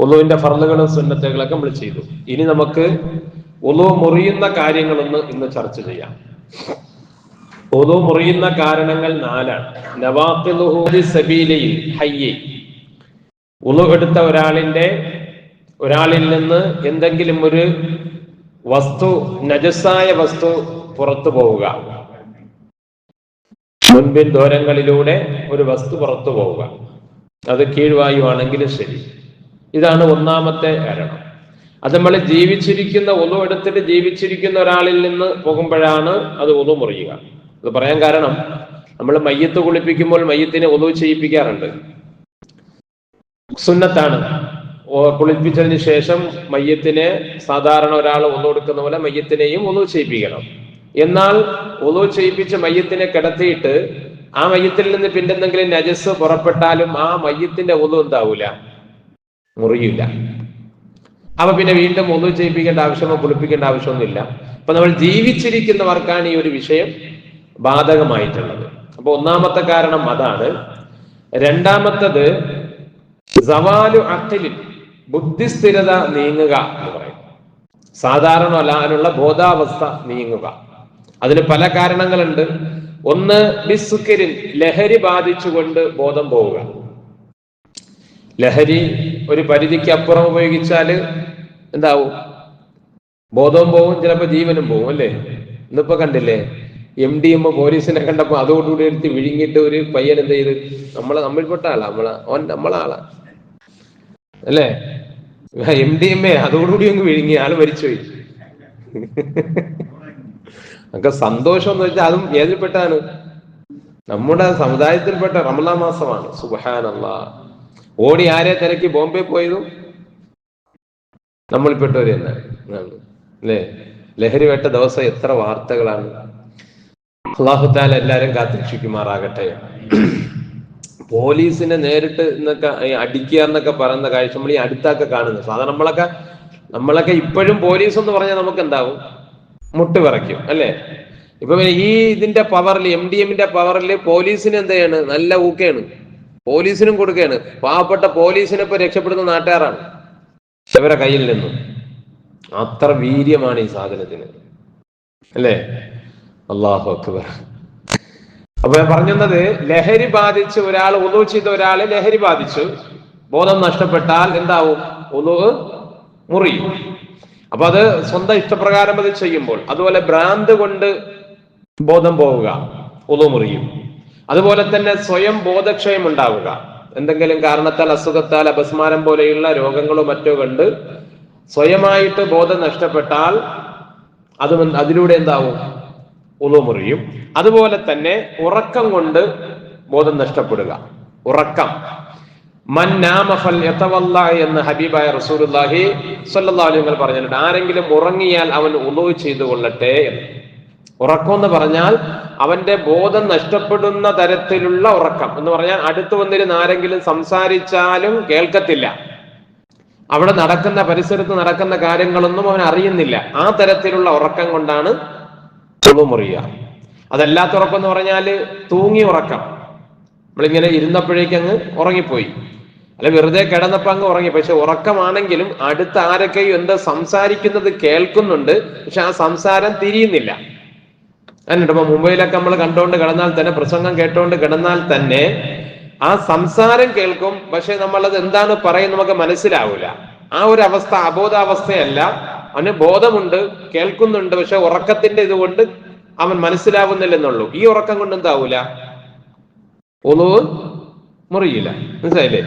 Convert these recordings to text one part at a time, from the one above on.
ഒലുവിന്റെ ഫർളുകളും സുന്നത്തുകളൊക്കെ നമ്മൾ ചെയ്തു. ഇനി നമുക്ക് ഒലു മുറിയുന്ന കാര്യങ്ങളൊന്ന് ഇന്ന് ചർച്ച ചെയ്യാം. ഒലു മുറിയുന്ന കാരണങ്ങൾ നാലാണ്. ഉളു എടുത്ത ഒരാളിന്റെ ഒരാളിൽ നിന്ന് എന്തെങ്കിലും ഒരു വസ്തു നജസായ വസ്തു പുറത്തു പോവുക. മുൻപിൻ ദൂരങ്ങളിലൂടെ ഒരു വസ്തു പുറത്തു പോവുക. അത് കീഴ്വായു ആണെങ്കിലും ശരി. ഇതാണ് ഒന്നാമത്തെ കാരണം അത് നമ്മൾ ജീവിച്ചിരിക്കുന്ന ഒതു എടുത്തിട്ട് ജീവിച്ചിരിക്കുന്ന ഒരാളിൽ നിന്ന് പോകുമ്പോഴാണ് അത് ഒതു മുറിയുക. അത് പറയാൻ കാരണം നമ്മൾ മയ്യത്ത് കുളിപ്പിക്കുമ്പോൾ മയ്യത്തിനെ ഒതു ചെയ്യിപ്പിക്കാറുണ്ട്. സുന്നത്താണ്. കുളിപ്പിച്ചതിന് ശേഷം മയ്യത്തിനെ സാധാരണ ഒരാൾ ഒന്നു എടുക്കുന്ന പോലെ മയ്യത്തിനെയും ഒന്നു ചെയ്യിപ്പിക്കണം. എന്നാൽ ഒന്നു ചെയ്യിപ്പിച്ച് മയ്യത്തിനെ കിടത്തിയിട്ട് ആ മയ്യത്തിൽ നിന്ന് പിന്നെന്തെങ്കിലും നജസ് പുറപ്പെട്ടാലും ആ മയ്യത്തിന്റെ ഒന്നു എന്താവൂല. മുറിയില്ല. അപ്പൊ പിന്നെ വീണ്ടും ഒന്നും ചെയ്യിപ്പിക്കേണ്ട ആവശ്യമോ കുളിപ്പിക്കേണ്ട ആവശ്യമൊന്നുമില്ല. അപ്പൊ നമ്മൾ ജീവിച്ചിരിക്കുന്നവർക്കാണ് ഈ ഒരു വിഷയം ബാധകമായിട്ടുള്ളത്. അപ്പൊ ഒന്നാമത്തെ കാരണം അതാണ്. രണ്ടാമത്തത് സവാലു അഖിലിൻ ബുദ്ധിസ്ഥിരത നീങ്ങുക എന്ന് പറയും സാധാരണ അല്ലാനുള്ള ബോധാവസ്ഥ നീങ്ങുക. അതിന് പല കാരണങ്ങളുണ്ട്. ഒന്ന് ബിസുക്കരിൻ ലഹരി ബാധിച്ചുകൊണ്ട് ബോധം പോവുക. ലഹരി ഒരു പരിധിക്ക് അപ്പുറം ഉപയോഗിച്ചാൽ എന്താവും? ബോധവും പോവും ചിലപ്പോ ജീവനും പോവും അല്ലേ? ഇന്നിപ്പോ കണ്ടില്ലേ? എം ഡി എം പോലീസിനെ കണ്ടപ്പോ അതോടുകൂടി എടുത്ത് വിഴുങ്ങിയിട്ട് ഒരു പയ്യൻ എന്ത് ചെയ്ത്? നമ്മളെ നമ്മിൽപ്പെട്ട ആളാ നമ്മളെ അവൻ നമ്മളെ ആളാ. അല്ലേ? എം ഡി എം എ അതോടുകൂടി അങ്ങ് വിഴുങ്ങി ആൾ മരിച്ചുപോയി. നമുക്ക് സന്തോഷം എന്ന് വെച്ചാൽ അതും ഏതിൽപ്പെട്ടാണ്? നമ്മുടെ സമുദായത്തിൽപ്പെട്ട റമലാ മാസമാണ്. സുബഹാനല്ലാ. ഓടി ആരെ തിരക്കി ബോംബെ പോയതും? നമ്മളിൽപ്പെട്ടവര് തന്നെ. അല്ലേ? ലഹരി വെട്ട ദിവസം എത്ര വാർത്തകളാണ്. അള്ളാഹുത്താല എല്ലാരും കാത്തിരക്ഷിക്കുമാറാകട്ടെ. പോലീസിനെ നേരിട്ട് എന്നൊക്കെ അടിക്കുക എന്നൊക്കെ പറയുന്ന കാഴ്ച നമ്മൾ ഈ അടുത്തൊക്കെ കാണുന്നത്. സാധാരണ നമ്മളൊക്കെ നമ്മളൊക്കെ ഇപ്പോഴും പോലീസ് എന്ന് പറഞ്ഞാൽ നമുക്ക് എന്താവും മുട്ട് വിറയ്ക്കും അല്ലേ? ഇപ്പൊ ഈ ഇതിന്റെ പവറിൽ എം ഡി എമ്മിന്റെ പവറിൽ പോലീസിന് എന്ത് നല്ല ഊക്കയാണ്. പോലീസിനും കൊടുക്കുകയാണ്. പാവപ്പെട്ട പോലീസിനെ ഇപ്പൊ രക്ഷപ്പെടുന്ന നാട്ടുകാരാണ്. ഇവരെ കയ്യിൽ നിന്നും. അത്ര വീര്യമാണ് ഈ സാധനത്തിന്. അല്ലേ? അള്ളാഹു അക്ബർ. അപ്പൊ ഞാൻ പറഞ്ഞത് ലഹരി ബാധിച്ച് ഒരാൾ ഉദു ചെയ്ത ഒരാൾ ലഹരി ബാധിച്ചു. ബോധം നഷ്ടപ്പെട്ടാൽ എന്താവും? ഉദു മുറിയും അപ്പൊ അത് സ്വന്തം ഇഷ്ടപ്രകാരം അത് ചെയ്യുമ്പോൾ അതുപോലെ ഭ്രാന്ത് കൊണ്ട് ബോധം പോവുക ഉദു മുറിയും. അതുപോലെ തന്നെ സ്വയം ബോധക്ഷയം ഉണ്ടാവുക. എന്തെങ്കിലും കാരണത്താൽ അസുഖത്താൽ അപസ്മാരം പോലെയുള്ള രോഗങ്ങളോ മറ്റോ കണ്ട് സ്വയമായിട്ട് ബോധം നഷ്ടപ്പെട്ടാൽ അത് അതിലൂടെ എന്താവും? ഉളു മുറിയും. അതുപോലെ തന്നെ ഉറക്കം കൊണ്ട് ബോധം നഷ്ടപ്പെടുക. ഉറക്കം. എന്ന് ഹബീബായ റസൂലുള്ളാഹി സ്വല്ലല്ലാഹു അലൈഹി പറഞ്ഞിട്ടുണ്ട്. ആരെങ്കിലും ഉറങ്ങിയാൽ അവൻ ഉളു ചെയ്തു കൊള്ളട്ടെ എന്ന്. ഉറക്കം എന്ന് പറഞ്ഞാൽ അവന്റെ ബോധം നഷ്ടപ്പെടുന്ന തരത്തിലുള്ള ഉറക്കം. എന്ന് പറഞ്ഞാൽ അടുത്തു വന്നിരുന്ന ആരെങ്കിലും സംസാരിച്ചാലും കേൾക്കത്തില്ല. അവിടെ നടക്കുന്ന പരിസരത്ത് നടക്കുന്ന കാര്യങ്ങളൊന്നും അവൻ അറിയുന്നില്ല. ആ തരത്തിലുള്ള ഉറക്കം കൊണ്ടാണ് മുറിയുക അതല്ലാത്ത ഉറക്കം എന്ന് പറഞ്ഞാൽ തൂങ്ങി ഉറക്കം. നമ്മളിങ്ങനെ ഇരുന്നപ്പോഴേക്ക് അങ്ങ് ഉറങ്ങിപ്പോയി. അല്ല വെറുതെ കിടന്നപ്പോ അങ്ങ് ഉറങ്ങി. പക്ഷെ ഉറക്കമാണെങ്കിലും അടുത്ത ആരൊക്കെയും എന്താ സംസാരിക്കുന്നത് കേൾക്കുന്നുണ്ട്. പക്ഷെ ആ സംസാരം തിരിയുന്നില്ല. ഇപ്പൊ മുംബൈയിലൊക്കെ നമ്മൾ കണ്ടുകൊണ്ട് കിടന്നാൽ തന്നെ പ്രസംഗം കേട്ടുകൊണ്ട് കിടന്നാൽ തന്നെ ആ സംസാരം കേൾക്കും പക്ഷെ നമ്മളത് എന്താണ് പറയുന്ന നമുക്ക് മനസ്സിലാവൂല. ആ ഒരു അവസ്ഥ അബോധാവസ്ഥയല്ല. അവന് ബോധമുണ്ട് കേൾക്കുന്നുണ്ട് പക്ഷെ ഉറക്കത്തിന്റെ ഇതുകൊണ്ട് അവൻ മനസ്സിലാവുന്നില്ലെന്നുള്ളൂ. ഈ ഉറക്കം കൊണ്ട് എന്താവൂല? ഒന്നു മുറിയില്ല. മനസ്സിലായില്ലേ?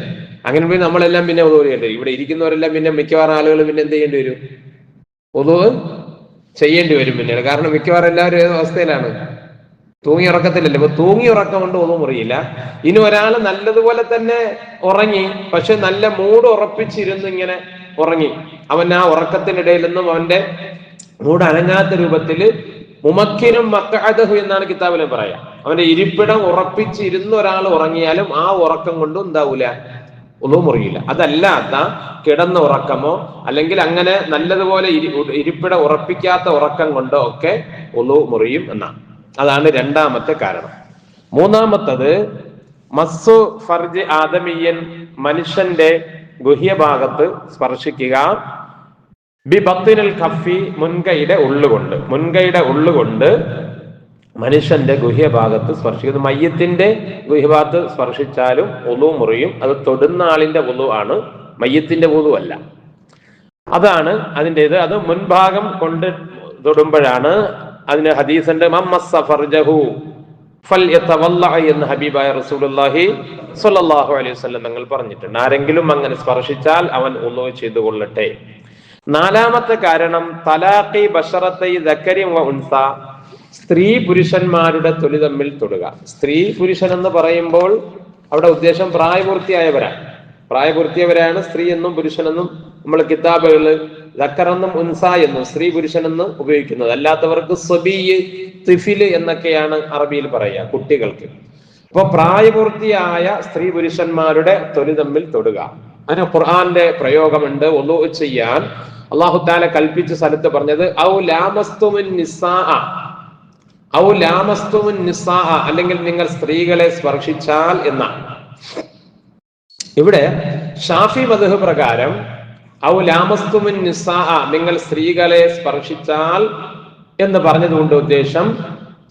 അങ്ങനെ പോയി നമ്മളെല്ലാം പിന്നെ ചെയ്യേണ്ടി ഇവിടെ ഇരിക്കുന്നവരെല്ലാം പിന്നെ മിക്കവാറും ആളുകൾ പിന്നെ എന്ത് ചെയ്യേണ്ടി വരും? ഒന്നു ചെയ്യേണ്ടി വരും പിന്നീട്. കാരണം മിക്കവാറും എല്ലാവരും ഏത് അവസ്ഥയിലാണ്? തൂങ്ങി ഉറക്കത്തില്ലല്ലോ ഇപ്പൊ തൂങ്ങി ഉറക്കം കൊണ്ട് ഒന്നും മുറിയില്ല. ഇനി ഒരാൾ നല്ലതുപോലെ തന്നെ ഉറങ്ങി പക്ഷെ നല്ല മൂഡ് ഉറപ്പിച്ചിരുന്ന് ഇങ്ങനെ ഉറങ്ങി. അവൻ ആ ഉറക്കത്തിനിടയിൽ നിന്നും അവന്റെ മൂഡ് അനങ്ങാത്ത രൂപത്തിൽ മുമക്കിനും മക്കഅദഹു എന്നാണ് കിതാബിനെ പറയാം. അവന്റെ ഇരിപ്പിടം ഉറപ്പിച്ചിരുന്ന ഒരാൾ ഉറങ്ങിയാലും ആ ഉറക്കം കൊണ്ടും എന്താവൂല ഒന്നും മുറിയില്ല. അതല്ലാത്ത കിടന്ന ഉറക്കമോ അല്ലെങ്കിൽ അങ്ങനെ നല്ലതുപോലെ ഇരി ഇരിപ്പിടം ഉറപ്പിക്കാത്ത ഉറക്കം കൊണ്ടോ ഒക്കെ ഒന്നു മുറിയും എന്നാണ്. അതാണ് രണ്ടാമത്തെ കാരണം. മൂന്നാമത്തത് മസ്സു ഫർജ് ആദമിയൻ മനുഷ്യന്റെ ഗുഹ്യഭാഗത്ത് സ്പർശിക്കുക ബി ബത്തിനൽ കഫി മുൻകൈയുടെ ഉള്ളുകൊണ്ട് മുൻകൈയുടെ ഉള്ളുകൊണ്ട് മനുഷ്യന്റെ ഗുഹ്യഭാഗത്ത് സ്പർശിക്കുന്നത് മയ്യത്തിന്റെ ഗുഹ്യഭാഗത്ത് സ്പർശിച്ചാലും ഒതു മുറിയും. അത് തൊടുന്ന ആളിന്റെ ഒതു ആണ്. മയ്യത്തിന്റെ ഒതു അല്ല. അതാണ് അതിന്റെ ഇത് അത് മുൻഭാഗം കൊണ്ട് തൊടുമ്പോഴാണ് അതിന് ഹദീസന്റെ എന്ന് ഹബീബായ റസൂലുള്ളാഹി സ്വല്ലല്ലാഹു അലൈഹി വസല്ലം തങ്ങൾ പറഞ്ഞിട്ടുണ്ട്. ആരെങ്കിലും അങ്ങനെ സ്പർശിച്ചാൽ അവൻ ഒന്നു ചെയ്തു കൊള്ളട്ടെ. നാലാമത്തെ കാരണം തലാഖി ബഷറത്തൈ ഉൻസ. സ്ത്രീ പുരുഷന്മാരുടെ തൊലി തമ്മിൽ തൊടുക. സ്ത്രീ പുരുഷൻ എന്ന് പറയുമ്പോൾ അവിടെ ഉദ്ദേശം പ്രായപൂർത്തിയായവരാണ് പ്രായപൂർത്തിയവരാണ് സ്ത്രീ എന്നും പുരുഷനെന്നും നമ്മൾ കിതാബുകൾ ദക്കറെന്നും ഉൻസ എന്നും സ്ത്രീ പുരുഷനെന്ന് ഉപയോഗിക്കുന്നത്. അല്ലാത്തവർക്ക് സ്വബീയ് തിഫിൽ എന്നൊക്കെയാണ് അറബിയിൽ പറയുക കുട്ടികൾക്ക്. അപ്പൊ പ്രായപൂർത്തിയായ സ്ത്രീ പുരുഷന്മാരുടെ തൊലി തമ്മിൽ തൊടുക. അതിന് ഖുർആന്റെ പ്രയോഗമുണ്ട്. ഒന്നു ചെയ്യാൻ അള്ളാഹു താല കൽപ്പിച്ച സ്ഥലത്ത് പറഞ്ഞത് ഔ ലാമസ്തുമിൻ നിസാ ഔ അല്ലെങ്കിൽ നിങ്ങൾ സ്ത്രീകളെ സ്പർശിച്ചാൽ എന്ന. ഇവിടെ ഷാഫി മധു പ്രകാരം ഔ ലാമസ്തുമിൻ നിസാ നിങ്ങൾ സ്ത്രീകളെ സ്പർശിച്ചാൽ എന്ന് പറഞ്ഞതുകൊണ്ട് ഉദ്ദേശം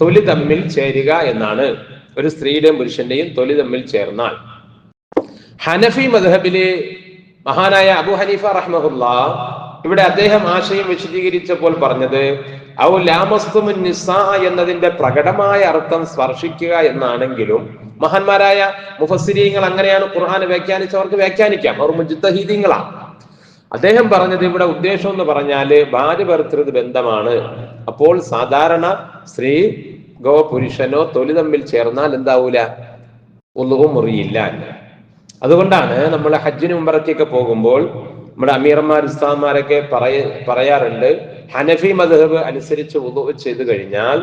തൊലി തമ്മിൽ ചേരുക എന്നാണ്. ഒരു സ്ത്രീയുടെയും പുരുഷന്റെയും തൊലി തമ്മിൽ ചേർന്നാൽ. ഹനഫി മദ്ഹബിലെ മഹാനായ അബു ഹനീഫ റഹ്മുല്ല ഇവിടെ അദ്ദേഹം ആശയം വിശദീകരിച്ചപ്പോൾ പറഞ്ഞത് ഔ ലാമസ്തുമുൻ നിസാ എന്നതിന്റെ പ്രകടമായ അർത്ഥം സ്പർശിക്കുക എന്നാണെങ്കിലും മഹാന്മാരായ മുഫസ്സിരീങ്ങൾ അങ്ങനെയാണ് ഖുർആൻ വ്യാഖ്യാനിച്ചവർക്ക് വ്യാഖ്യാനിക്കാം. അവർ മുജിത്തഹീദീങ്ങളാണ് അദ്ദേഹം പറഞ്ഞത് ഇവിടെ ഉദ്ദേശം എന്ന് പറഞ്ഞാൽ ഭാര്യ ഭർത്തൃ ബന്ധമാണ്. അപ്പോൾ സാധാരണ സ്ത്രീ ഗോ പുരുഷനോ തൊലി തമ്മിൽ ചേർന്നാൽ എന്താവൂല? ഒന്നും മുറിയില്ല. അതുകൊണ്ടാണ് നമ്മൾ ഹജ്ജിന് മുമ്പറത്തേക്ക് പോകുമ്പോൾ നമ്മുടെ അമീർമാർ ഇസ്താന്മാരൊക്കെ പറയ പറയാറുണ്ട് ഹനഫി മദ്ഹബ് അനുസരിച്ച് ഉദു ചെയ്തു കഴിഞ്ഞാൽ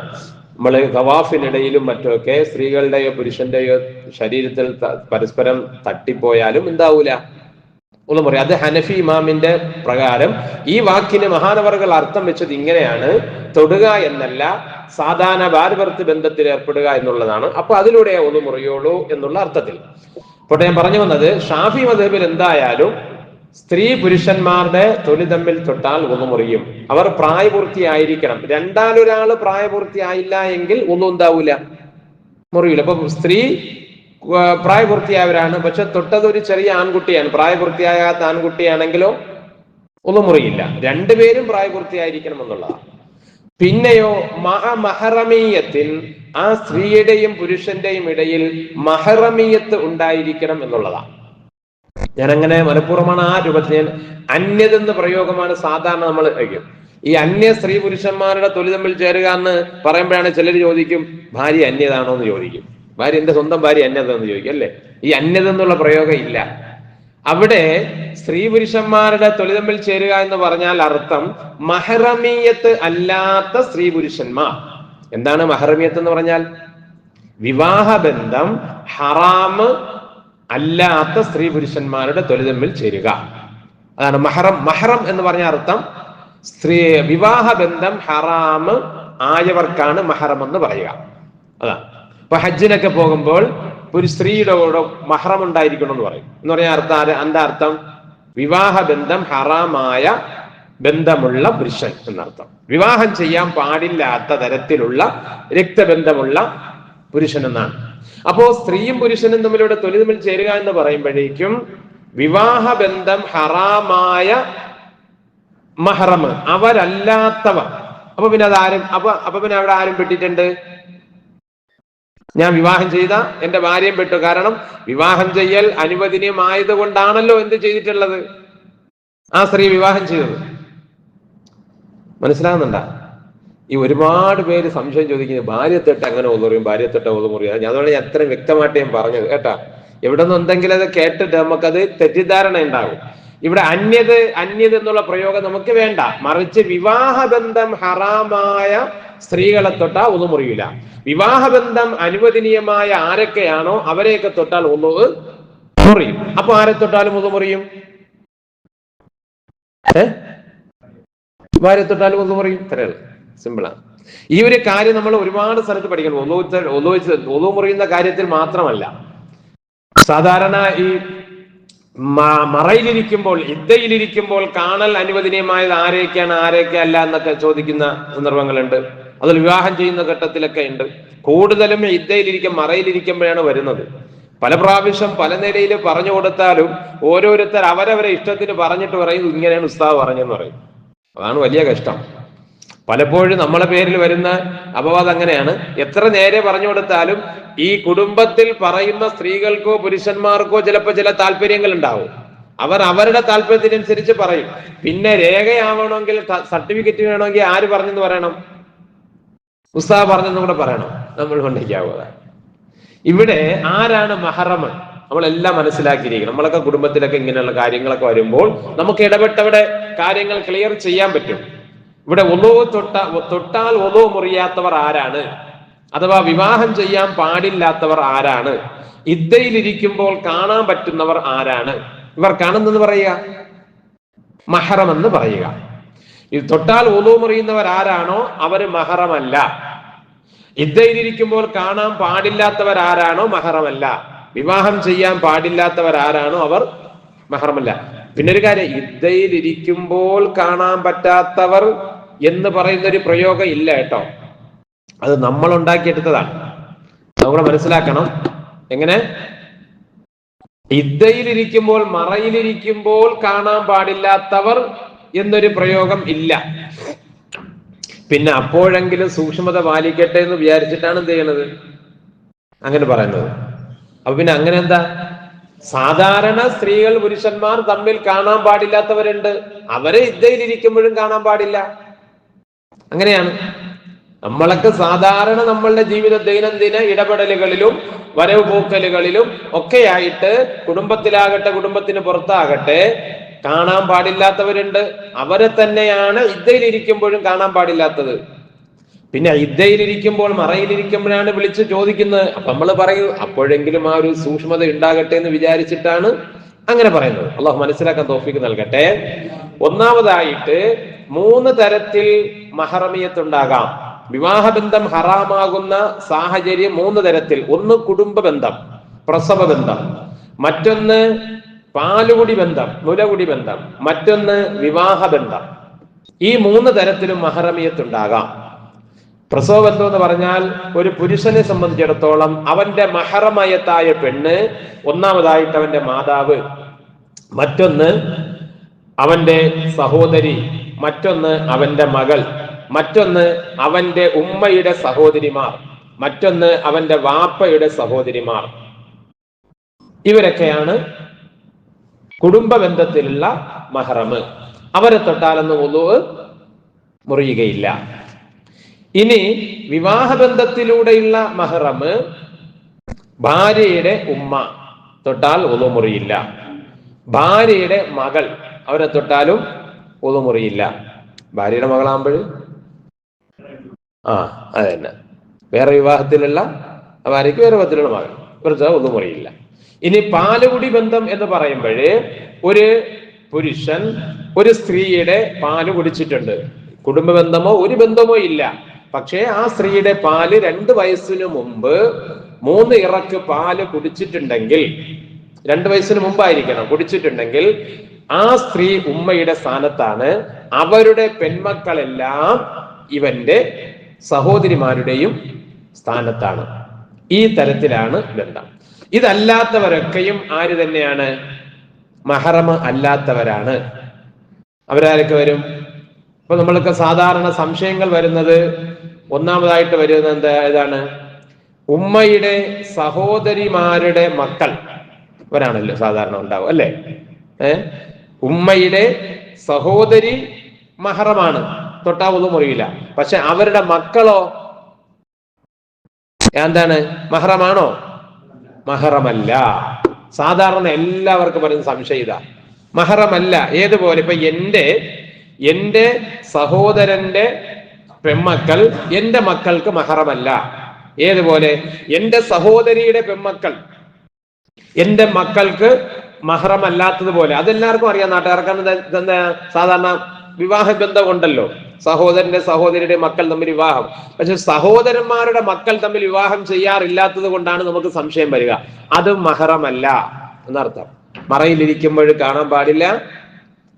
നമ്മൾ ഗവാഫിനിടയിലും മറ്റുമൊക്കെ സ്ത്രീകളുടെയോ പുരുഷന്റെയോ ശരീരത്തിൽ പരസ്പരം തട്ടിപ്പോയാലും എന്താവൂല. ഒന്ന് പറയാം അത് ഹനഫി ഇമാമിന്റെ പ്രകാരം ഈ വാക്കിന് മഹാനവറുകൾ അർത്ഥം വെച്ചത് ഇങ്ങനെയാണ്. തൊടുക എന്നല്ല സാധാരണ ഭാരഭർത്ത് ബന്ധത്തിൽ ഏർപ്പെടുക എന്നുള്ളതാണ്. അപ്പൊ അതിലൂടെ ഒന്ന് മുറിയുള്ളൂ എന്നുള്ള അർത്ഥത്തിൽ. അപ്പോൾ ഞാൻ പറഞ്ഞു വന്നത് ഷാഫി മധബിൽ എന്തായാലും സ്ത്രീ പുരുഷന്മാരുടെ തൊലി തമ്മിൽ തൊട്ടാൽ ഒന്ന് മുറിയും. അവർ പ്രായപൂർത്തിയായിരിക്കണം. രണ്ടാലൊരാൾ പ്രായപൂർത്തിയായില്ല എങ്കിൽ ഒന്നും ഉണ്ടാവൂല. മുറിയില്ല അപ്പൊ സ്ത്രീ പ്രായപൂർത്തിയായവരാണ്. പക്ഷെ തൊട്ടത് ഒരു ചെറിയ ആൺകുട്ടിയാണ്. പ്രായപൂർത്തിയാകാത്ത ആൺകുട്ടിയാണെങ്കിലോ ഒന്നും മുറിയില്ല. രണ്ടുപേരും പ്രായപൂർത്തിയായിരിക്കണം എന്നുള്ളതാണ്. പിന്നെയോ മഹമഹറമീയത്തിൽ ആ സ്ത്രീയുടെയും പുരുഷന്റെയും ഇടയിൽ മഹറമീയത്ത് ഉണ്ടായിരിക്കണം എന്നുള്ളതാണ്. ഞാൻ അങ്ങനെ മനഃപൂർവമാണ് ആ രൂപത്തിൽ ഞാൻ അന്യതെന്ന് പ്രയോഗമാണ് സാധാരണ നമ്മൾ കഴിക്കും. ഈ അന്യ സ്ത്രീ പുരുഷന്മാരുടെ തൊലി തമ്മിൽ ചേരുക എന്ന് പറയുമ്പോഴാണ് ചിലർ ചോദിക്കും ഭാര്യ അന്യതാണോ? എന്ന് ചോദിക്കും. ഭാര്യ എന്റെ സ്വന്തം ഭാര്യ അന്യതെന്ന് ചോദിക്കും അല്ലേ? ഈ അന്യത എന്നുള്ള പ്രയോഗം ഇല്ല. അവിടെ സ്ത്രീ പുരുഷന്മാരുടെ തൊലി തമ്മിൽ ചേരുക എന്ന് പറഞ്ഞാൽ അർത്ഥം മഹറമീയത്ത് അല്ലാത്ത സ്ത്രീ പുരുഷന്മാർ. എന്താണ് മഹറമീയത്ത് എന്ന് പറഞ്ഞാൽ? വിവാഹ ബന്ധം ഹറാമ് അല്ലാത്ത സ്ത്രീ പുരുഷന്മാരുടെ തൊലി തമ്മിൽ ചേരുക. അതാണ് മഹറം. മഹറം എന്ന് പറഞ്ഞ അർത്ഥം സ്ത്രീ വിവാഹ ബന്ധം ഹറാമ് ആയവർക്കാണ് മഹറം എന്ന് പറയുക. അതാണ്. ഇപ്പൊ ഹജ്ജിനൊക്കെ പോകുമ്പോൾ ഒരു സ്ത്രീയുടെ കൂടെ മഹറം ഉണ്ടായിരിക്കണം എന്ന് പറയും. എന്ന് പറഞ്ഞ അർത്ഥം എന്താ അർത്ഥം? വിവാഹ ബന്ധം ഹറാമായ ബന്ധമുള്ള പുരുഷൻ എന്നർത്ഥം. വിവാഹം ചെയ്യാൻ പാടില്ലാത്ത തരത്തിലുള്ള രക്തബന്ധമുള്ള പുരുഷൻ എന്നാണ് അപ്പോ സ്ത്രീയും പുരുഷനും തമ്മിലൂടെ തൊലി തമ്മിൽ ചേരുക എന്ന് പറയുമ്പോഴേക്കും വിവാഹ ബന്ധം ഹറാമായ മഹറമ് അവരല്ലാത്തവർ അപ്പൊ പിന്നെ അത് ആരും അപ്പൊ അപ്പൊ പിന്നെ അവിടെ ആരും പെട്ടിട്ടുണ്ട്? ഞാൻ വിവാഹം ചെയ്ത എന്റെ ഭാര്യയും പെട്ടു. കാരണം വിവാഹം ചെയ്യൽ അനുവദനീയമായത് കൊണ്ടാണല്ലോ എന്ത് ചെയ്തിട്ടുള്ളത്? ആ സ്ത്രീ വിവാഹം ചെയ്തത്. മനസ്സിലാകുന്നുണ്ടാ? ഈ ഒരുപാട് പേര് സംശയം ചോദിക്കുന്നത് ഭാര്യത്തെട്ട് അങ്ങനെ ഒന്നുറിയും ഭാര്യത്തെട്ട് മുറിയാ ഞാൻ അതുകൊണ്ട് അത്രയും വ്യക്തമായിട്ട് ഞാൻ പറഞ്ഞത് കേട്ടാ. എവിടെ നിന്ന് എന്തെങ്കിലും അത് കേട്ടിട്ട് നമുക്കത് തെറ്റിദ്ധാരണ ഉണ്ടാകും. ഇവിടെ അന്യത് അന്യത് എന്നുള്ള പ്രയോഗം നമുക്ക് വേണ്ട. മറിച്ച് വിവാഹബന്ധം ഹറാമായ സ്ത്രീകളെ തൊട്ടാ ഒന്നും മുറിയില്ല വിവാഹബന്ധം അനുവദനീയമായ ആരൊക്കെയാണോ അവരെയൊക്കെ തൊട്ടാൽ ഒന്ന് മുറിയും. അപ്പൊ ആരെ തൊട്ടാലും ഒന്ന് മുറിയും? ഭാര്യ തൊട്ടാലും ഒന്ന് മുറിയും. ഇത്രയുള്ളൂ സിമ്പിളാണ് ഈ ഒരു കാര്യം നമ്മൾ ഒരുപാട് സ്ഥലത്ത് പഠിക്കണം. ഒന്നു ഒന്നു ഒന്നു മുറിയുന്ന കാര്യത്തിൽ മാത്രമല്ല. സാധാരണ ഈ മറയിലിരിക്കുമ്പോൾ ഇദ്ദയിലിരിക്കുമ്പോൾ കാണൽ അനുവദനീയമായത് ആരെയൊക്കെയാണ് ആരെയൊക്കെ അല്ല എന്നൊക്കെ ചോദിക്കുന്ന സന്ദർഭങ്ങളുണ്ട്. അതിൽ വിവാഹം ചെയ്യുന്ന ഘട്ടത്തിലൊക്കെ ഉണ്ട്. കൂടുതലും ഇദ്ദയിലിരിക്കും മറയിലിരിക്കുമ്പോഴാണ് വരുന്നത്. പല പ്രാവശ്യം പല നിലയിൽ പറഞ്ഞു കൊടുത്താലും ഓരോരുത്തർ അവരവരെ ഇഷ്ടത്തിന് പറഞ്ഞിട്ട് പറയും ഇങ്ങനെയാണ് ഉസ്താവ് പറഞ്ഞെന്ന് പറയും. അതാണ് വലിയ കഷ്ടം. പലപ്പോഴും നമ്മളെ പേരിൽ വരുന്ന അപവാദം അങ്ങനെയാണ്. എത്ര നേരെ പറഞ്ഞു കൊടുത്താലും ഈ കുടുംബത്തിൽ പറയുന്ന സ്ത്രീകൾക്കോ പുരുഷന്മാർക്കോ ചിലപ്പോൾ ചില താല്പര്യങ്ങൾ ഉണ്ടാവും അവർ അവരുടെ താല്പര്യത്തിനനുസരിച്ച് പറയും. പിന്നെ രേഖയാവണമെങ്കിൽ സർട്ടിഫിക്കറ്റ് വേണമെങ്കിൽ ആര് പറഞ്ഞെന്ന് പറയണം? ഉസ്താ പറഞ്ഞെന്ന് കൂടെ പറയണം. നമ്മൾ കൊണ്ടേക്കാവുക ഇവിടെ ആരാണ് മഹറമൻ നമ്മളെല്ലാം മനസ്സിലാക്കിയിരിക്കണം. നമ്മളൊക്കെ കുടുംബത്തിലൊക്കെ ഇങ്ങനെയുള്ള കാര്യങ്ങളൊക്കെ വരുമ്പോൾ നമുക്ക് ഇടപെട്ടവിടെ കാര്യങ്ങൾ ക്ലിയർ ചെയ്യാൻ പറ്റും. ഇവിടെ ഒലോ തൊട്ട തൊട്ടാൽ ഒലോ മുറിയാത്തവർ ആരാണ്? അഥവാ വിവാഹം ചെയ്യാൻ പാടില്ലാത്തവർ ആരാണ്? ഇദ്ദയിലിരിക്കുമ്പോൾ കാണാൻ പറ്റുന്നവർ ആരാണ്? ഇവർ കാണുന്നത് പറയുക. മഹറം എന്ന് പറയുക. ഇത് തൊട്ടാൽ ഒലോ മുറിയുന്നവർ ആരാണോ? അവർ മഹറമല്ല. ഇദ്ദയിലിരിക്കുമ്പോൾ കാണാൻ പാടില്ലാത്തവർ ആരാണോ? മഹറമല്ല. വിവാഹം ചെയ്യാൻ പാടില്ലാത്തവർ ആരാണോ? അവർ മഹറമല്ല. പിന്നെ ഒരു കാര്യം ഇദ്ദയിലിരിക്കുമ്പോൾ കാണാൻ പറ്റാത്തവർ എന്ന് പറയുന്ന ഒരു പ്രയോഗം ഇല്ല കേട്ടോ. അത് നമ്മൾ ഉണ്ടാക്കിയെടുത്തതാണ്. നമ്മൾ മനസ്സിലാക്കണം. എങ്ങനെ? ഇദ്ദയിലിരിക്കുമ്പോൾ മറയിലിരിക്കുമ്പോൾ കാണാൻ പാടില്ലാത്തവർ എന്നൊരു പ്രയോഗം ഇല്ല. പിന്നെ അപ്പോഴെങ്കിലും സൂക്ഷ്മത പാലിക്കട്ടെ എന്ന് വിചാരിച്ചിട്ടാണ് എന്ത് ചെയ്യണത്? അങ്ങനെ പറയുന്നത് അപ്പൊ പിന്നെ അങ്ങനെ എന്താ? സാധാരണ സ്ത്രീകൾ പുരുഷന്മാർ തമ്മിൽ കാണാൻ പാടില്ലാത്തവരുണ്ട്. അവരെ ഇദ്ദയിലിരിക്കുമ്പോഴും കാണാൻ പാടില്ല. അങ്ങനെയാണ്. നമ്മളൊക്കെ സാധാരണ നമ്മളുടെ ജീവിത ദൈനംദിന ഇടപെടലുകളിലും വരവ് പോക്കലുകളിലും ഒക്കെയായിട്ട് കുടുംബത്തിലാകട്ടെ കുടുംബത്തിന് പുറത്താകട്ടെ കാണാൻ പാടില്ലാത്തവരുണ്ട്. അവരെ തന്നെയാണ് ഇദ്ദയിലിരിക്കുമ്പോഴും കാണാൻ പാടില്ലാത്തത്. പിന്നെ ഇദ്ദയിലിരിക്കുമ്പോൾ മറയിലിരിക്കുമ്പോഴാണ് വിളിച്ച് ചോദിക്കുന്നത്. അപ്പൊ നമ്മൾ പറയും അപ്പോഴെങ്കിലും ആ ഒരു സൂക്ഷ്മത ഉണ്ടാകട്ടെ എന്ന് വിചാരിച്ചിട്ടാണ് അങ്ങനെ പറയുന്നത്. അള്ളാഹു മനസ്സിലാക്കാൻ തോഫിക്ക് നൽകട്ടെ. ഒന്നാമതായിട്ട് മൂന്ന് തരത്തിൽ മഹറമിയത്തുണ്ടാകാം. വിവാഹബന്ധം ഹറാമാകുന്ന സാഹചര്യം മൂന്ന് തരത്തിൽ. ഒന്ന് കുടുംബ ബന്ധം പ്രസവ ബന്ധം മറ്റൊന്ന് പാലുകുടി ബന്ധം മുലകുടി ബന്ധം മറ്റൊന്ന് വിവാഹ ബന്ധം ഈ മൂന്ന് തരത്തിലും മഹറമിയത്തുണ്ടാകാം. പ്രസവ ബന്ധം എന്ന് പറഞ്ഞാൽ ഒരു പുരുഷനെ സംബന്ധിച്ചിടത്തോളം അവന്റെ മഹറമയത്തായ പെണ്ണ് ഒന്നാമതായിട്ട് അവന്റെ മാതാവ് മറ്റൊന്ന് അവന്റെ സഹോദരി മറ്റൊന്ന് അവന്റെ മകൾ. മറ്റൊന്ന് അവന്റെ ഉമ്മയുടെ സഹോദരിമാർ മറ്റൊന്ന് അവന്റെ വാപ്പയുടെ സഹോദരിമാർ. ഇവരൊക്കെയാണ് കുടുംബ ബന്ധത്തിലുള്ള മഹറമ് അവരെ തൊട്ടാലൊന്നും ഒന്നുവ് മുറിയുകയില്ല. ഇനി വിവാഹബന്ധത്തിലൂടെയുള്ള മഹറമ് ഭാര്യയുടെ ഉമ്മ തൊട്ടാൽ ഒന്നു മുറിയില്ല. ഭാര്യയുടെ മകൾ അവരെ തൊട്ടാലും ഒന്നു മുറിയില്ല. ഭാര്യയുടെ മകളാകുമ്പോൾ ആ അത് തന്നെ. വേറെ വിവാഹത്തിലുള്ള ഭാര്യയ്ക്ക് വേറെ വിധത്തിലുള്ള മകൻ കുറച്ച് ഒന്നും മുറിയില്ല ഇനി പാലുകുടി ബന്ധം എന്ന് പറയുമ്പോഴേ ഒരു പുരുഷൻ ഒരു സ്ത്രീയുടെ പാൽ കുടിച്ചിട്ടുണ്ട്. കുടുംബ ബന്ധമോ ഒരു ബന്ധമോ ഇല്ല. പക്ഷേ ആ സ്ത്രീയുടെ പാൽ രണ്ട് വയസ്സിന് മുമ്പ് മൂന്ന് ഇറക്ക് പാൽ കുടിച്ചിട്ടുണ്ടെങ്കിൽ രണ്ട് വയസ്സിന് മുമ്പായിരിക്കണം കുടിച്ചിട്ടുണ്ടെങ്കിൽ ആ സ്ത്രീ ഉമ്മയുടെ സ്ഥാനത്താണ് അവരുടെ പെൺമക്കളെല്ലാം ഇവന്റെ സഹോദരിമാരുടെയും സ്ഥാനത്താണ്. ഈ തരത്തിലാണ് ബന്ധം. ഇതല്ലാത്തവരൊക്കെയും ആര് തന്നെയാണ്? മഹറമ അല്ലാത്തവരാണ്. അവരാരൊക്കെ വരും? ഇപ്പൊ നമ്മൾക്ക് സാധാരണ സംശയങ്ങൾ വരുന്നത് ഒന്നാമതായിട്ട് വരുന്നത് എന്താ? ഏതാണ് ഉമ്മയുടെ സഹോദരിമാരുടെ മക്കൾ. ഇവരാണല്ലോ സാധാരണ ഉണ്ടാവും അല്ലേ? ഏ? ഉമ്മയുടെ സഹോദരി മഹറമാണ്. തൊട്ടാവൊന്നും മുറിയില്ല പക്ഷെ അവരുടെ മക്കളോ എന്താണ്? മഹറമാണോ? മഹറമല്ല. സാധാരണ എല്ലാവർക്കും പറയുന്ന സംശയം ഇതാ. മഹറമല്ല. ഏതുപോലെ ഇപ്പൊ എന്റെ എന്റെ സഹോദരന്റെ പെമ്മക്കൾ എന്റെ മക്കൾക്ക് മഹറമല്ല. ഏതുപോലെ എന്റെ സഹോദരിയുടെ പെമ്മക്കൾ എന്റെ മക്കൾക്ക് മഹറമല്ലാത്തതുപോലെ അതെല്ലാവർക്കും അറിയാം നാട്ടുകാർക്കാണ് സാധാരണ വിവാഹ ബന്ധം ഉണ്ടല്ലോ സഹോദരന്റെ സഹോദരിയുടെ മക്കൾ തമ്മിൽ വിവാഹം. പക്ഷെ സഹോദരന്മാരുടെ മക്കൾ തമ്മിൽ വിവാഹം ചെയ്യാറില്ലാത്തത് കൊണ്ടാണ് നമുക്ക് സംശയം വരിക. അത് മഹറമല്ല എന്നർത്ഥം. മറയിലിരിക്കുമ്പോൾ കാണാൻ പാടില്ല.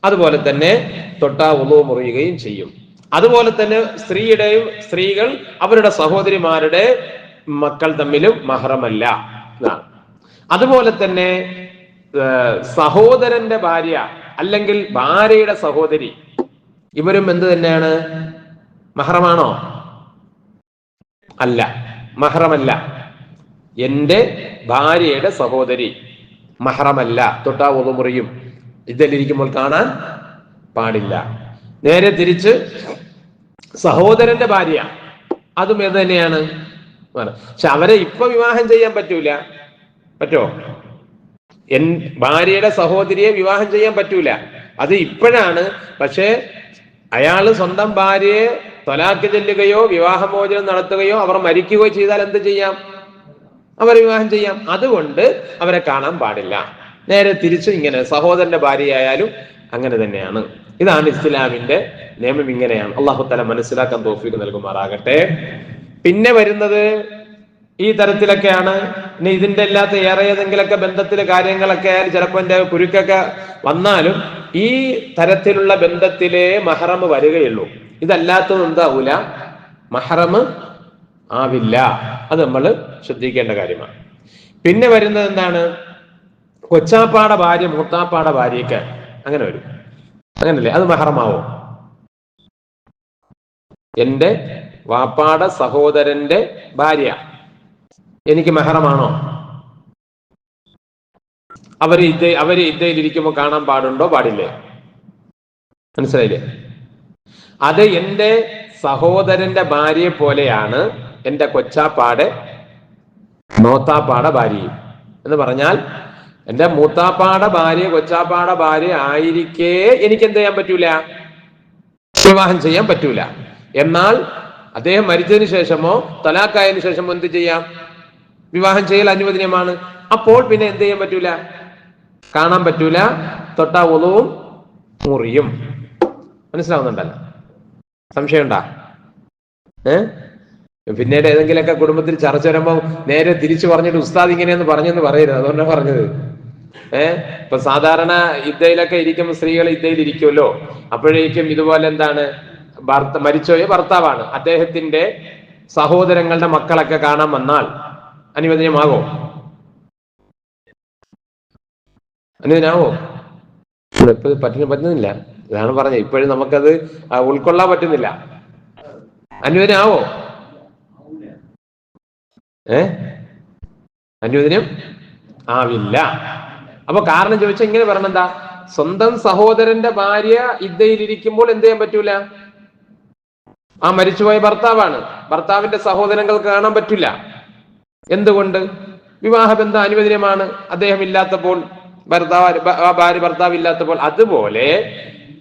അതുപോലെ തന്നെ തൊട്ടാ ഉളവ് മുറിയുകയും ചെയ്യും. അതുപോലെ തന്നെ സ്ത്രീയുടെയും സ്ത്രീകൾ അവരുടെ സഹോദരിമാരുടെ മക്കൾ തമ്മിലും മഹറമല്ല എന്നാണ്. അതുപോലെ തന്നെ സഹോദരന്റെ ഭാര്യ അല്ലെങ്കിൽ ഭാര്യയുടെ സഹോദരി ഇവരും എന്ത് തന്നെയാണ്? മഹറമാണോ? അല്ല. മഹറമല്ല. എന്റെ ഭാര്യയുടെ സഹോദരി മഹറമല്ല. തൊട്ടാ ഒതുമുറിയും ഇതിലിരിക്കുമ്പോൾ കാണാൻ പാടില്ല. നേരെ തിരിച്ച് സഹോദരന്റെ ഭാര്യ. അതും ഏത് തന്നെയാണ്? പക്ഷെ അവരെ ഇപ്പൊ വിവാഹം ചെയ്യാൻ പറ്റൂല. പറ്റോ? എൻ ഭാര്യയുടെ സഹോദരിയെ വിവാഹം ചെയ്യാൻ പറ്റൂല. അത് ഇപ്പോഴാണ്. പക്ഷേ അയാൾ സ്വന്തം ഭാര്യയെ തൊലാക്ക് ചെല്ലുകയോ വിവാഹമോചനം നടത്തുകയോ അവർ മരിക്കുകയോ ചെയ്താൽ എന്ത് ചെയ്യാം? അവർ വിവാഹം ചെയ്യാം. അതുകൊണ്ട് അവരെ കാണാൻ പാടില്ല. നേരെ തിരിച്ചു ഇങ്ങനെ സഹോദരന്റെ ഭാര്യയായാലും അങ്ങനെ തന്നെയാണ്. ഇതാണ് ഇസ്ലാമിന്റെ നിയമം ഇങ്ങനെയാണ്. അള്ളാഹു തല മനസ്സിലാക്കാൻ തോഫിക്ക് നൽകുമാറാകട്ടെ. പിന്നെ വരുന്നത് ഈ തരത്തിലൊക്കെയാണ്. ഇനി ഇതിന്റെ അല്ലാത്ത ഏറെ ഏതെങ്കിലൊക്കെ ബന്ധത്തിലെ കാര്യങ്ങളൊക്കെ ആയാലും ചിലപ്പോ എന്റെ കുരുക്കൊക്കെ വന്നാലും ഈ തരത്തിലുള്ള ബന്ധത്തിലേ മഹറമ് വരികയുള്ളൂ. ഇതല്ലാത്തത് എന്താവൂല? മഹറമ് ആവില്ല. അത് നമ്മൾ ശ്രദ്ധിക്കേണ്ട കാര്യമാണ്. പിന്നെ വരുന്നത് എന്താണ്? കൊച്ചാപ്പാട ഭാര്യ മൂത്താപ്പാട ഭാര്യയ്ക്ക് അങ്ങനെ വരും. അങ്ങനല്ലേ? അത് മഹറമാവോ. എന്റെ വാപ്പാട സഹോദരന്റെ ഭാര്യ. എനിക്ക് മെഹറമാണോ? അവർ ഇദ്ദ അവർ ഇദ്ദയിലിരിക്കുമ്പോൾ കാണാൻ പാടുണ്ടോ? പാടില്ലേ? മനസ്സിലായില്ലേ? അത് എന്റെ സഹോദരന്റെ ഭാര്യയെ പോലെയാണ് എന്റെ കൊച്ചാപ്പാടെ മൂത്താപ്പാട ഭാര്യയും. എന്ന് പറഞ്ഞാൽ എന്റെ മൂത്താപ്പാട ഭാര്യ കൊച്ചാപ്പാട ഭാര്യ ആയിരിക്കേ എനിക്ക് എന്ത് ചെയ്യാൻ പറ്റൂല? വിവാഹം ചെയ്യാൻ പറ്റൂല. എന്നാൽ അദ്ദേഹം മരിച്ചതിന് ശേഷമോ തലാക്കായതിനു ശേഷമോ എന്ത് ചെയ്യാം? വിവാഹം ചെയ്യൽ അനുവദനീയമാണ്. അപ്പോൾ പിന്നെ എന്ത് ചെയ്യാൻ പറ്റൂല? കാണാൻ പറ്റൂല. തൊട്ടാ ഉളവും മുറിയും. മനസ്സിലാവുന്നുണ്ടല്ലോ? സംശയമുണ്ടാ? ഏ? പിന്നീട് ഏതെങ്കിലുമൊക്കെ കുടുംബത്തിൽ ചർച്ച വരുമ്പോ നേരെ തിരിച്ചു പറഞ്ഞിട്ട് ഉസ്താദ് ഇങ്ങനെയെന്ന് പറഞ്ഞെന്ന് പറയരുത്. അതുകൊണ്ടാണ് പറഞ്ഞത്. ഏഹ് ഇപ്പൊ സാധാരണ ഇദ്ദയിലൊക്കെ ഇരിക്കുമ്പോൾ സ്ത്രീകൾ ഇദ്ദയിൽ ഇരിക്കുമല്ലോ അപ്പോഴേക്കും ഇതുപോലെ എന്താണ്? ഭർത്ത മരിച്ചോയ ഭർത്താവാണ്. അദ്ദേഹത്തിന്റെ സഹോദരങ്ങളുടെ മക്കളൊക്കെ കാണാൻ വന്നാൽ അനുവദനീയമാകോ അനുവദനാവോ ഇപ്പൊ പറ്റുന്ന പറ്റുന്നില്ല. ഇതാണ് പറഞ്ഞത്. ഇപ്പോഴും നമുക്കത് ഉൾക്കൊള്ളാൻ പറ്റുന്നില്ല. അനുവദനാവോ ഏ? അനുവദനം ആവില്ല. അപ്പൊ കാരണം ചോദിച്ചാൽ ഇങ്ങനെ പറഞ്ഞ എന്താ? സ്വന്തം സഹോദരന്റെ ഭാര്യ ഇദ്ദയിലിരിക്കുമ്പോൾ എന്ത് ചെയ്യാൻ പറ്റൂല? ആ മരിച്ചുപോയ ഭർത്താവാണ്. ഭർത്താവിന്റെ സഹോദരങ്ങൾക്ക് കാണാൻ പറ്റില്ല എന്തുകൊണ്ട്? വിവാഹബന്ധം അനുവദനീയമാണ്. അദ്ദേഹം ഇല്ലാത്തപ്പോൾ ഭർത്താവ് ഭാര്യ ഭർത്താവ് ഇല്ലാത്തപ്പോൾ അതുപോലെ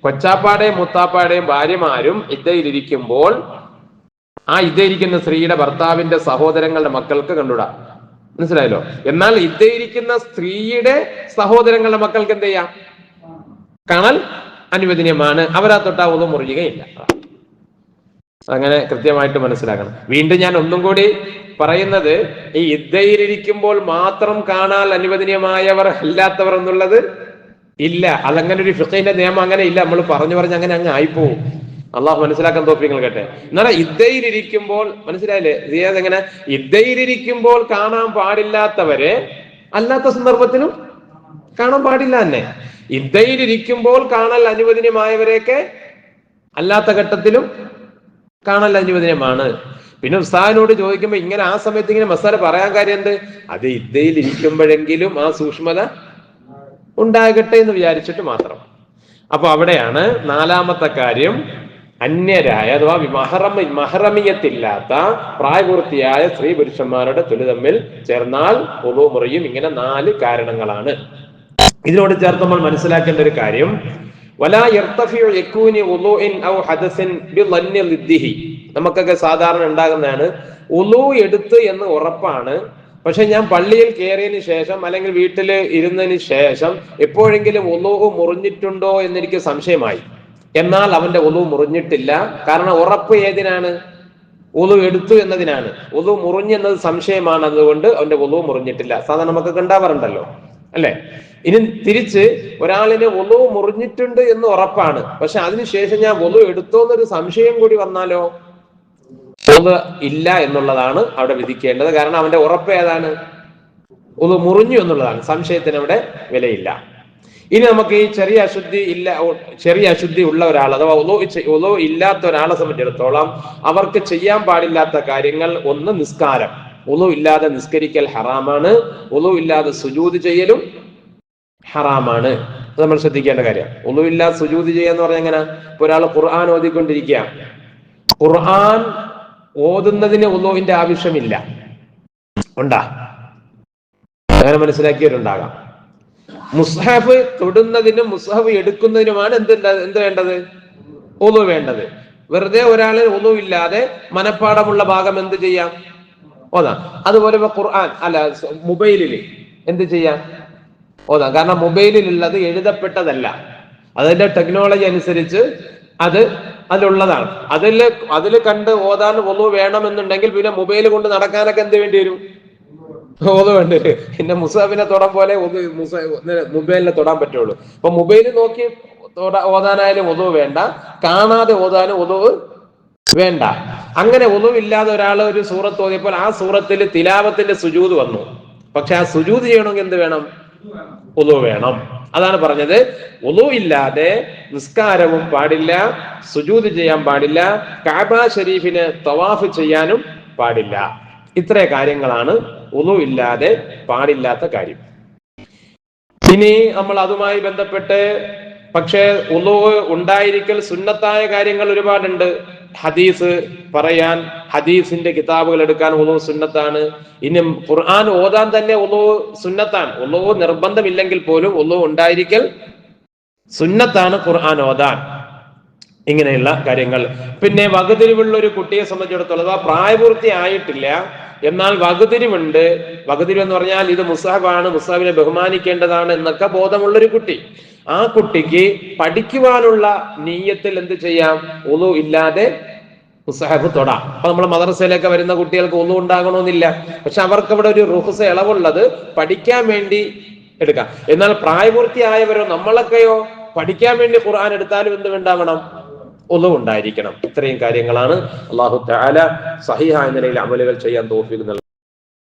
കൊച്ചാപ്പാടെയും മുത്താപ്പാടെയും ഭാര്യമാരും ഇദ്ദയിലിരിക്കുമ്പോൾ ആ ഇദ്ദയിരിക്കുന്ന സ്ത്രീയുടെ ഭർത്താവിന്റെ സഹോദരങ്ങളുടെ മക്കൾക്ക് കണ്ടുടാ. മനസ്സിലായല്ലോ? എന്നാൽ ഇദ്ദയിരിക്കുന്ന സ്ത്രീയുടെ സഹോദരങ്ങളുടെ മക്കൾക്ക് എന്ത് ചെയ്യാം കാണൽ അനുവദനീയമാണ്. അവരാ തൊട്ടാ ഒന്നും മുറിയുകയില്ല. അങ്ങനെ കൃത്യമായിട്ട് മനസ്സിലാക്കണം. വീണ്ടും ഞാൻ ഒന്നും കൂടി പറയുന്നത് ഈ ഇദ്ദയിലിരിക്കുമ്പോൾ മാത്രം കാണാൻ അനുവദനീയമായവർ അല്ലാത്തവർ എന്നുള്ളത് ഇല്ല. അതങ്ങനെ ഒരു ഫിഖയിന്റെ നിയമം അങ്ങനെ ഇല്ല. നമ്മൾ പറഞ്ഞു പറഞ്ഞ് അങ്ങനെ അങ്ങ് ആയിപ്പോവും. അള്ളാഹു മനസ്സിലാക്കാൻ തോപ്പിങ്ങൾ കേട്ടെ എന്നാൽ ഇദ്ദയിലിരിക്കുമ്പോൾ മനസ്സിലായില്ലേ? സിയാദ് എങ്ങനെ? ഇദ്ദയിലിരിക്കുമ്പോൾ കാണാൻ പാടില്ലാത്തവരെ അല്ലാത്ത സന്ദർഭത്തിലും കാണാൻ പാടില്ല തന്നെ. ഇദ്ദയിലിരിക്കുമ്പോൾ കാണൽ അനുവദനീയമായവരെയൊക്കെ അല്ലാത്ത ഘട്ടത്തിലും കാണൽ അനുവദനമാണ് പിന്നെ ഉസ്താദിനോട് ചോദിക്കുമ്പോ ഇങ്ങനെ ആ സമയത്ത് ഇങ്ങനെ മസാല പറയാൻ കാര്യം എന്ത് അത് ഇദ്ദയിൽ ഇരിക്കുമ്പോഴെങ്കിലും ആ സൂക്ഷ്മത ഉണ്ടാകട്ടെ എന്ന് വിചാരിച്ചിട്ട് മാത്രം. അപ്പൊ അവിടെയാണ് നാലാമത്തെ കാര്യം. അന്യരായ അഥവാ മഹറമ മഹറമിയത്തില്ലാത്ത പ്രായപൂർത്തിയായ സ്ത്രീ പുരുഷന്മാരുടെ തൊലി തമ്മിൽ ചേർന്നാൽ മുറിയും ഇങ്ങനെ നാല് കാരണങ്ങളാണ്. ഇതിനോട് ചേർത്ത് നമ്മൾ മനസ്സിലാക്കേണ്ട ഒരു കാര്യം. നമുക്കൊക്കെ സാധാരണ ഉണ്ടാകുന്നതാണ് ഉളു എടുത്ത് എന്ന് ഉറപ്പാണ്. പക്ഷെ ഞാൻ പള്ളിയിൽ കയറിയതിന് ശേഷം അല്ലെങ്കിൽ വീട്ടിൽ ഇരുന്നതിന് ശേഷം എപ്പോഴെങ്കിലും ഒലു മുറിഞ്ഞിട്ടുണ്ടോ എന്നെനിക്ക് സംശയമായി. എന്നാൽ അവന്റെ ഒലു മുറിഞ്ഞിട്ടില്ല. കാരണം ഉറപ്പ് ഏതിനാണ്? ഒലു എടുത്തു എന്നതിനാണ്. ഒലു മുറിഞ്ഞെന്നത് സംശയമാണ്. അതുകൊണ്ട് അവന്റെ ഒലു മുറിഞ്ഞിട്ടില്ല. സാധാരണ നമുക്കൊക്കെ ഉണ്ടാവാറുണ്ടല്ലോ. അല്ലെ? ഇനി തിരിച്ച് ഒരാളിന് ഒലു മുറിഞ്ഞിട്ടുണ്ട് എന്ന് ഉറപ്പാണ്. പക്ഷെ അതിനുശേഷം ഞാൻ ഒളവ് എടുത്തോ എന്നൊരു സംശയം കൂടി വന്നാലോ? ഒലു ഇല്ല എന്നുള്ളതാണ് അവിടെ വിധിക്കേണ്ടത്. കാരണം അവന്റെ ഉറപ്പ് ഏതാണ്? ഒലു മുറിഞ്ഞു എന്നുള്ളതാണ്. സംശയത്തിന് അവിടെ വിലയില്ല. ഇനി നമുക്ക് ഈ ചെറിയ അശുദ്ധി ഇല്ല ചെറിയ അശുദ്ധി ഉള്ള ഒരാൾ അഥവാ ഒലോ ഒലോ ഇല്ലാത്ത ഒരാളെ സംബന്ധിച്ചിടത്തോളം അവർക്ക് ചെയ്യാൻ പാടില്ലാത്ത കാര്യങ്ങൾ ഒന്ന് നിസ്കാരം. ഒലു ഇല്ലാതെ നിസ്കരിക്കൽ ഹറാമാണ്. ഒലു ഇല്ലാതെ സുജൂത് ചെയ്യലും ഹറാമാണ്. അത് നമ്മൾ ശ്രദ്ധിക്കേണ്ട കാര്യം. ഒന്നുമില്ല സുജൂതി ചെയ്യുക ചെയ്യാന്ന് പറഞ്ഞാൽ എങ്ങനെ? ഒരാൾ ഖുർആൻ ഓതിക്കൊണ്ടിരിക്കുക. ഖുർആൻ ഓതുന്നതിന് ഒലുവിന്റെ ആവശ്യമില്ല. ഉണ്ടാ? അങ്ങനെ മനസ്സിലാക്കിയവരുണ്ടാകാം. മുസ്ഹഫ് തൊടുന്നതിനും മുസ്ഹഫ് എടുക്കുന്നതിനുമാണ് എന്ത് എന്ത് വേണ്ടത്? ഒന്നു വേണ്ടത്. വെറുതെ ഒരാൾ ഒലു ഇല്ലാതെ മനപ്പാടമുള്ള ഭാഗം എന്ത് ചെയ്യാം? ഓതാ. അതുപോലെ ഖുർആൻ അല്ല മൊബൈലിൽ എന്ത് ചെയ്യാം? ഓതാം. കാരണം മൊബൈലിലുള്ളത് എഴുതപ്പെട്ടതല്ല. അതിന്റെ ടെക്നോളജി അനുസരിച്ച് അത് അതിലുള്ളതാണ്. അതിൽ അതിൽ കണ്ട് ഓതാൻ ഒന്നു വേണമെന്നുണ്ടെങ്കിൽ പിന്നെ മൊബൈൽ കൊണ്ട് നടക്കാനൊക്കെ എന്ത് വേണ്ടി വരും? ഓത് വേണ്ടി വരും. പിന്നെ മുസാഫിനെ തൊടാൻ പോലെ മൊബൈലിനെ തൊടാൻ പറ്റുള്ളൂ. അപ്പൊ മൊബൈൽ നോക്കി ഓതാനായാലും ഒതു വേണ്ട. കാണാതെ ഓതാനും ഒതുവ് വേണ്ട. അങ്ങനെ ഒതുവില്ലാതെ ഒരാൾ ഒരു സൂറത്ത് ഓതിയപ്പോൾ ആ സൂറത്തിൽ തിലാവത്തിന്റെ സുജൂത് വന്നു. പക്ഷെ ആ സുജൂത് ചെയ്യണമെങ്കിൽ എന്ത് വേണം? ഒതു വേണം. അതാണ് പറഞ്ഞത്. ഒതു ഇല്ലാതെ നിസ്കാരവും പാടില്ല സുജൂത് ചെയ്യാൻ പാടില്ല കാബ ഷരീഫിന് തവാഫ് ചെയ്യാനും പാടില്ല. ഇത്ര കാര്യങ്ങളാണ് ഒതു ഇല്ലാതെ പാടില്ലാത്ത കാര്യം. ഇനി നമ്മൾ അതുമായി ബന്ധപ്പെട്ട് പക്ഷേ ഒതു ഉണ്ടായിരിക്കൽ സുന്നത്തായ കാര്യങ്ങൾ ഒരുപാടുണ്ട്. ഹദീസ് പറയാൻ ഹദീസിന്റെ കിതാബുകൾ എടുക്കാൻ ഉളു സുന്നത്താണ്. ഇനി ഖുർആൻ ഓതാൻ തന്നെ ഉളു സുന്നത്താണ്. ഉളു നിർബന്ധമില്ലെങ്കിൽ പോലും ഉളു ഉണ്ടായിരിക്കൽ സുന്നത്താണ് ഖുർആൻ ഓതാൻ. ഇങ്ങനെയുള്ള കാര്യങ്ങൾ. പിന്നെ വകുതിരിവുള്ള ഒരു കുട്ടിയെ സംബന്ധിച്ചിടത്തോളം അഥവാ പ്രായപൂർത്തി ആയിട്ടില്ല എന്നാൽ വകുതിരിവുണ്ട്. വകുതിരിവെന്ന് പറഞ്ഞാൽ ഇത് മുസാബാണ് മുസാബിനെ ബഹുമാനിക്കേണ്ടതാണ് എന്നൊക്കെ ബോധമുള്ള ഒരു കുട്ടി. ആ കുട്ടിക്ക് പഠിക്കുവാനുള്ള നീയത്തിൽ എന്ത് ചെയ്യാം? ഒന്നു ഇല്ലാതെ മുസാഹബ് തൊടാം. അപ്പൊ നമ്മൾ മദ്രസയിലൊക്കെ വരുന്ന കുട്ടികൾക്ക് ഒന്നും ഉണ്ടാകണമെന്നില്ല. പക്ഷെ അവർക്ക് അവിടെ ഒരു റുഹസ ഇളവുള്ളത് പഠിക്കാൻ വേണ്ടി എടുക്കാം. എന്നാൽ പ്രായപൂർത്തിയായവരോ നമ്മളൊക്കെയോ പഠിക്കാൻ വേണ്ടി ഖുർആൻ എടുത്താലും എന്ത് ഉണ്ടാവണം? ഒന്നും ഉണ്ടായിരിക്കണം. ഇത്രയും കാര്യങ്ങളാണ്. അള്ളാഹു തആല സഹിഹായ നിലയിൽ അമലുകൾ ചെയ്യാൻ നൽകുന്നത്